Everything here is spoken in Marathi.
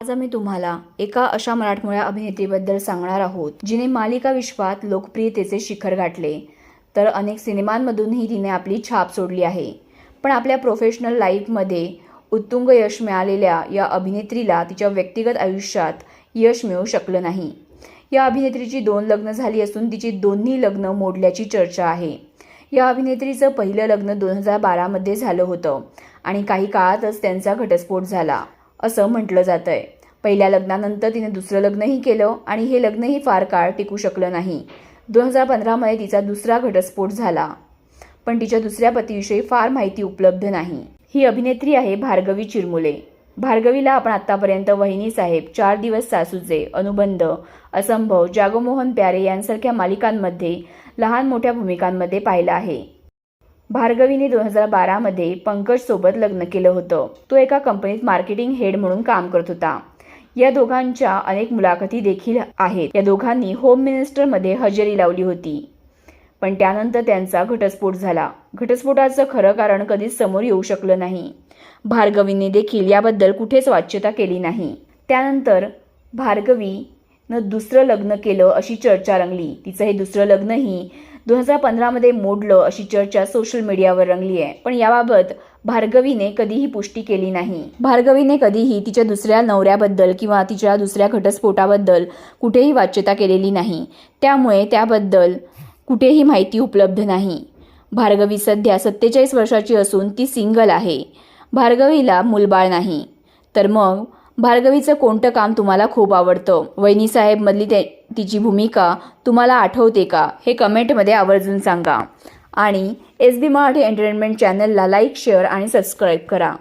आज आम्ही तुम्हाला एका अशा मराठमोळ्या अभिनेत्रीबद्दल सांगणार आहोत जिने मालिका विश्वात लोकप्रियतेचे शिखर गाठले. तर अनेक सिनेमांमधूनही तिने आपली छाप सोडली आहे. पण आपल्या प्रोफेशनल लाईफमध्ये उत्तुंग यश मिळालेल्या या अभिनेत्रीला तिच्या व्यक्तिगत आयुष्यात यश मिळू शकलं नाही. या अभिनेत्रीची दोन लग्न झाली असून तिची दोन्ही लग्न मोडल्याची चर्चा आहे. या अभिनेत्रीचं पहिलं लग्न दोन हजार बारामध्ये झालं होतं आणि काही काळातच त्यांचा घटस्फोट झाला. असं म्हटलं जात आहे पहिल्या लग्नानंतर तिने दुसरं लग्नही केलं आणि हे लग्नही फार काळ टिकू शकलं नाही. दोन हजार पंधरामध्ये तिचा दुसरा घटस्फोट झाला. पण तिच्या दुसऱ्या पतीविषयी फार माहिती उपलब्ध नाही. ही अभिनेत्री आहे भार्गवी चिरमुले. भार्गवीला आपण आत्तापर्यंत वहिनी साहेब चार दिवस सासूचे अनुबंध असंभव जागोमोहन प्यारे यांसारख्या मालिकांमध्ये लहान मोठ्या भूमिकांमध्ये पाहिलं आहे. भार्गवीने दोन हजार बारामध्ये पंकजसोबत लग्न केलं होतं. तो एका कंपनीत मार्केटिंग हेड म्हणून काम करत होता. या दोघांच्या अनेक मुलाखती देखील आहेत. या दोघांनी होम मिनिस्टरमध्ये हजेरी लावली होती. पण त्यानंतर त्यांचा घटस्फोट झाला. घटस्फोटाचं खरं कारण कधीच समोर येऊ शकलं नाही. भार्गवीने देखील याबद्दल कुठेच वाच्यता केली नाही. त्यानंतर भार्गवी न दुसरं लग्न केलं अशी चर्चा रंगली. तिचं हे दुसरं लग्नही दोन हजार पंधरामध्ये मोडलं अशी चर्चा सोशल मीडियावर रंगली आहे. पण याबाबत भार्गवीने कधीही पुष्टी केली नाही. भार्गवीने कधीही तिच्या दुसऱ्या नवऱ्याबद्दल किंवा तिच्या दुसऱ्या घटस्फोटाबद्दल कुठेही वाच्यता केलेली नाही. त्यामुळे त्याबद्दल कुठेही माहिती उपलब्ध नाही. भार्गवी सध्या सत्तेचाळीस वर्षाची असून ती सिंगल आहे. भार्गवीला मूलबाळ नाही. तर मग भार्गवीचं कोणतं काम तुम्हाला खूप आवडतं? वैनी साहेबमधली ते तिची भूमिका तुम्हाला आठवते का? हे कमेंटमध्ये आवर्जून सांगा. आणि एस बी मराठी एंटरटेनमेंट चॅनलला लाईक शेअर आणि सबस्क्राईब करा.